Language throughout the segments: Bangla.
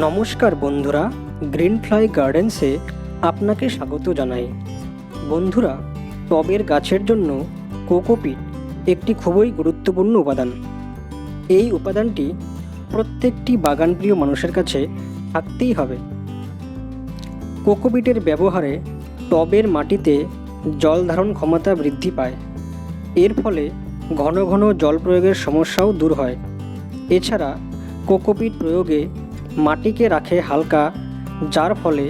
নমস্কার বন্ধুরা গ্রিন ফ্লাই গার্ডেন্সে আপনাকে স্বাগত জানাই। বন্ধুরা, টবের গাছের জন্য কোকোপিট একটি খুবই গুরুত্বপূর্ণ উপাদান। এই উপাদানটি প্রত্যেকটি বাগানপ্রিয় মানুষের কাছে থাকতেই হবে। কোকোপিটের ব্যবহারে টবের মাটিতে জল ধারণ ক্ষমতা বৃদ্ধি পায়। এর ফলে ঘন ঘন জল প্রয়োগের সমস্যাও দূর হয়। এছাড়া কোকোপিট প্রয়োগে মাটিকে রাখে হালকা, যার ফলে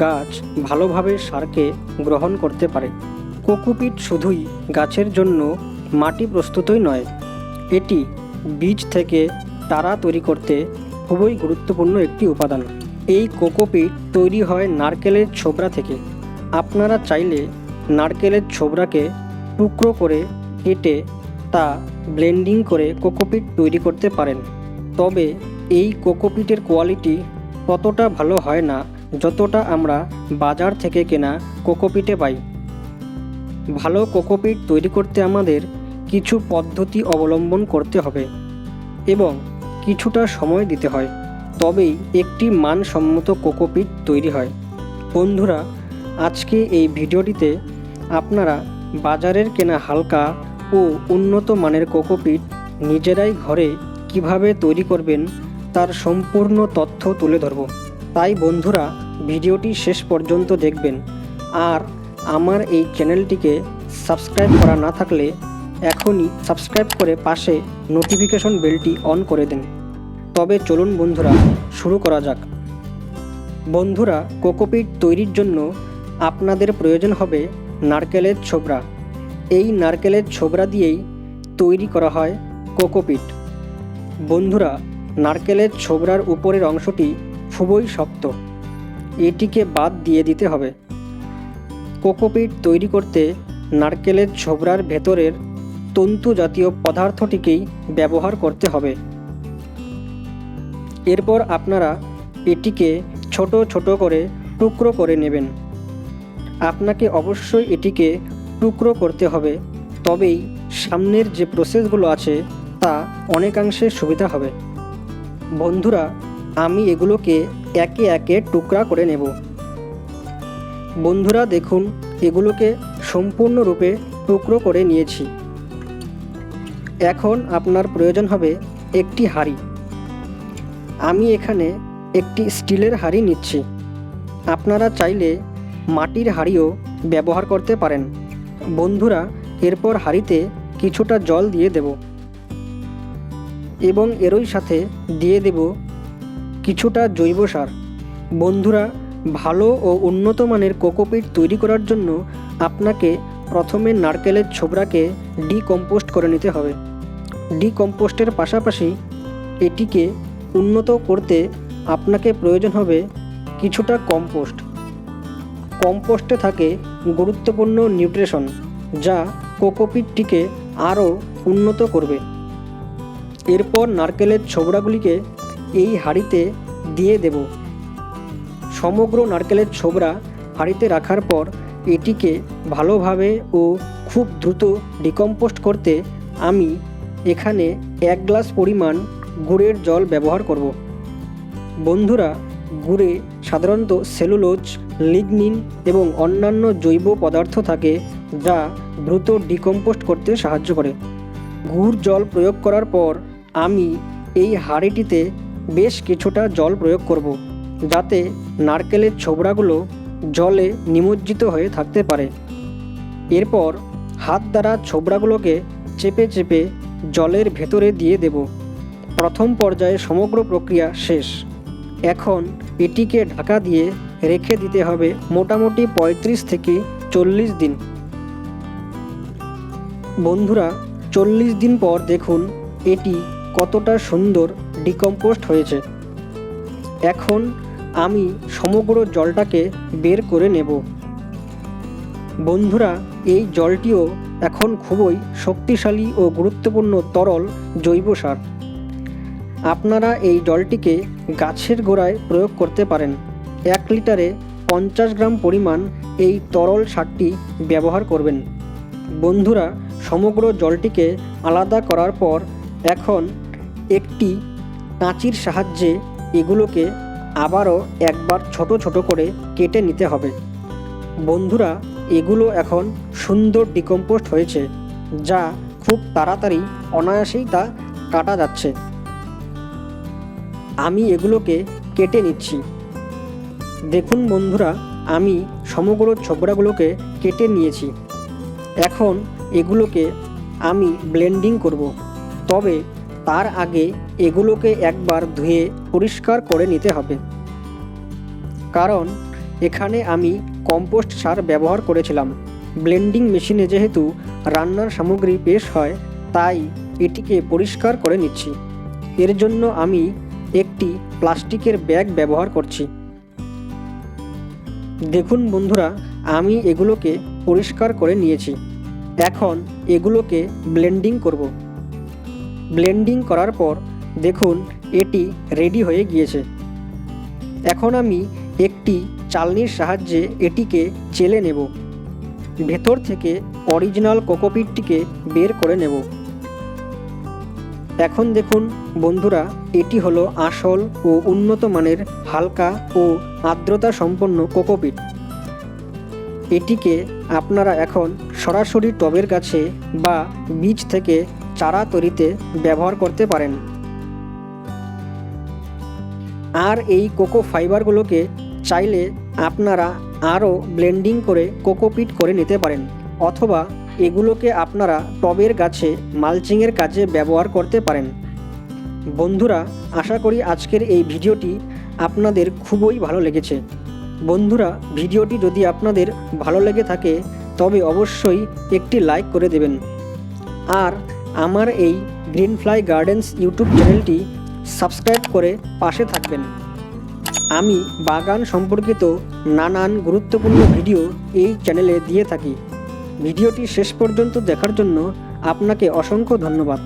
গাছ ভালোভাবে সারকে গ্রহণ করতে পারে। কোকোপিট শুধুই গাছের জন্য মাটি প্রস্তুতই নয়, এটি বীজ থেকে তারা তৈরি করতে খুবই গুরুত্বপূর্ণ একটি উপাদান। এই কোকোপিট তৈরি হয় নারকেলের ছোবরা থেকে। আপনারা চাইলে নারকেলের ছোবড়াকে টুকরো করে কেটে তা ব্লেন্ডিং করে কোকোপিট তৈরি করতে পারেন। তবে এই কোকোপিটের কোয়ালিটি ততটা ভালো হয় না যতটা আমরা বাজার থেকে কেনা কোকোপিটে পাই। ভালো কোকোপিট তৈরি করতে আমাদের কিছু পদ্ধতি অবলম্বন করতে হবে এবং কিছুটা সময় দিতে হয়, তবেই একটি মানসম্মত কোকোপিট তৈরি হয়। বন্ধুরা, আজকে এই ভিডিওটিতে আপনারা বাজারের কেনা হালকা ও উন্নত মানের কোকোপিট নিজেরাই ঘরে কীভাবে তৈরি করবেন তার সম্পূর্ণ তথ্য তুলে ধরব। তাই বন্ধুরা, ভিডিওটি শেষ পর্যন্ত দেখবেন। আর আমার এই চ্যানেলটিকে সাবস্ক্রাইব করা না থাকলে এখনই সাবস্ক্রাইব করে পাশে নোটিফিকেশন বেলটি অন করে দিন। তবে চলুন বন্ধুরা, শুরু করা যাক। বন্ধুরা, কোকোপিট তৈরির জন্য আপনাদের প্রয়োজন হবে নারকেলের ছোবড়া। এই নারকেলের ছোবড়া দিয়েই তৈরি করা হয় কোকোপিট। বন্ধুরা নারকেলের ছোবড়ার উপরের অংশটি খুবই শক্ত। এটিকে বাদ দিয়ে দিতে হবে। কোকোপিট তৈরি করতে নারকেলের ছোবড়ার ভেতরের তন্তু জাতীয় পদার্থটিকেই ব্যবহার করতে হবে। এরপর আপনারা এটিকে ছোট ছোট করে টুকরো করে নেবেন। আপনাকে অবশ্যই এটিকে টুকরো করতে হবে, তবেই সামনের যে প্রসেসগুলো আছে তা অনেকাংশে সুবিধা হবে। বন্ধুরা, আমি এগুলোকে একে একে টুকরা করে নেব। বন্ধুরা, দেখুন, এগুলোকে সম্পূর্ণরূপে টুকরো করে নিয়েছি। এখন আপনার প্রয়োজন হবে একটি হাঁড়ি। আমি এখানে একটি স্টিলের হাঁড়ি নিচ্ছি। আপনারা চাইলে মাটির হাঁড়িও ব্যবহার করতে পারেন। বন্ধুরা, এরপর হাঁড়িতে কিছুটা জল দিয়ে দেব। এবং এরই সাথে দিয়ে দেব কিছুটা জৈব সার। বন্ধুরা, ভালো ও উন্নত মানের কোকোপিট তৈরি করার জন্য আপনাকে প্রথমে নারকেলের ছোবড়াকে ডিকম্পোস্ট করে নিতে হবে। ডিকম্পোস্টের পাশাপাশি এটিকে উন্নত করতে আপনাকে প্রয়োজন হবে কিছুটা কম্পোস্ট। কম্পোস্টে থাকে গুরুত্বপূর্ণ নিউট্রিশন, যা কোকোপিটটিকে আরও উন্নত করবে। এরপর নারকেলের ছোবড়াগুলিকে এই হাঁড়িতে দিয়ে দেব। সমগ্র নারকেলের ছোবড়া হাঁড়িতে রাখার পর এটিকে ভালোভাবে ও খুব দ্রুত ডিকম্পোস্ট করতে আমি এখানে এক গ্লাস পরিমাণ গুড়ের জল ব্যবহার করব। বন্ধুরা, গুড়ে সাধারণত সেলুলোজ, লিগনিন এবং অন্যান্য জৈব পদার্থ থাকে যা দ্রুত ডিকম্পোস্ট করতে সাহায্য করে। গুড় জল প্রয়োগ করার পর আমি এই হাঁড়িটিতে বেশ কিছুটা জল প্রয়োগ করব, যাতে নারকেলের ছোবড়াগুলো জলে নিমজ্জিত হয়ে থাকতে পারে। এরপর হাত দ্বারা ছোবড়াগুলোকে চেপে চেপে জলের ভেতরে দিয়ে দেব। প্রথম পর্যায়ে সমগ্র প্রক্রিয়া শেষ। এখন এটিকে ঢাকা দিয়ে রেখে দিতে হবে মোটামুটি পঁয়ত্রিশ থেকে চল্লিশ দিন। বন্ধুরা, চল্লিশ দিন পর দেখুন এটি কতটা সুন্দর ডিকম্পোস্ট হয়েছে। এখন আমি সমগ্র জলটাকে বের করে নেব। বন্ধুরা, এই জলটিও এখন খুবই শক্তিশালী ও গুরুত্বপূর্ণ তরল জৈব সার। আপনারা এই জলটিকে গাছের গোড়ায় প্রয়োগ করতে পারেন। এক লিটারে পঞ্চাশ গ্রাম পরিমাণ এই তরল সারটি ব্যবহার করবেন। বন্ধুরা, সমগ্র জলটিকে আলাদা করার পর এখন একটি কাঁচির সাহায্যে এগুলোকে আবারও একবার ছোট ছোট করে কেটে নিতে হবে। বন্ধুরা, এগুলো এখন সুন্দর ডিকম্পোস্ট হয়েছে, যা খুব তাড়াতাড়ি অনায়াসেই তা কাটা যাচ্ছে। আমি এগুলোকে কেটে নিচ্ছি। দেখুন বন্ধুরা, আমি সমগ্র ছোবড়াগুলোকে কেটে নিয়েছি। এখন এগুলোকে আমি ব্লেন্ডিং করব। তবে তার আগে এগুলোকে একবার ধুয়ে পরিষ্কার করে নিতে হবে। কারণ, এখানে আমি কম্পোস্ট সার ব্যবহার করেছিলাম। ব্লেন্ডিং মেশিনে যেহেতু রান্নার সামগ্রী পেশ হয়, তাই এটিকে পরিষ্কার করে নিচ্ছি। এর জন্য আমি একটি প্লাস্টিকের ব্যাগ ব্যবহার করছি। দেখুন বন্ধুরা, আমি এগুলোকে পরিষ্কার করে নিয়েছি। এখন এগুলোকে ব্লেন্ডিং করব। ব্লেন্ডিং করার পর দেখুন, এটি রেডি হয়ে গিয়েছে। এখন আমি একটি চালনির সাহায্যে এটিকে চেলে নেব। ভেতর থেকে অরিজিনাল কোকোপিটটিকে বের করে নেব। এখন দেখুন, বন্ধুরা, এটি হলো আসল ও উন্নত মানের হালকা ও আর্দ্রতা সম্পন্ন কোকোপিট। এটিকে আপনারা এখন সরাসরি টবের কাছে বা বীজ থেকে চারা তৈরিতে ব্যবহার করতে পারেন। আর এই কোকো ফাইবারগুলোকে চাইলে আপনারা আরও ব্লেন্ডিং করে কোকোপিট করে নিতে পারেন, অথবা এগুলোকে আপনারা টবের গাছে মালচিংয়ের কাজে ব্যবহার করতে পারেন। বন্ধুরা, আশা করি আজকের এই ভিডিওটি আপনাদের খুবই ভালো লেগেছে। বন্ধুরা, ভিডিওটি যদি আপনাদের ভালো লেগে থাকে, তবে অবশ্যই একটি লাইক করে দেবেন। আর আমার এই গ্রিন ফ্লাই গার্ডেন্স ইউটিউব চ্যানেলটি সাবস্ক্রাইব করে পাশে থাকবেন। আমি বাগান সম্পর্কিত নানান গুরুত্বপূর্ণ ভিডিও এই চ্যানেলে দিয়ে থাকি। ভিডিওটি শেষ পর্যন্ত দেখার জন্য আপনাকে অসংখ্য ধন্যবাদ।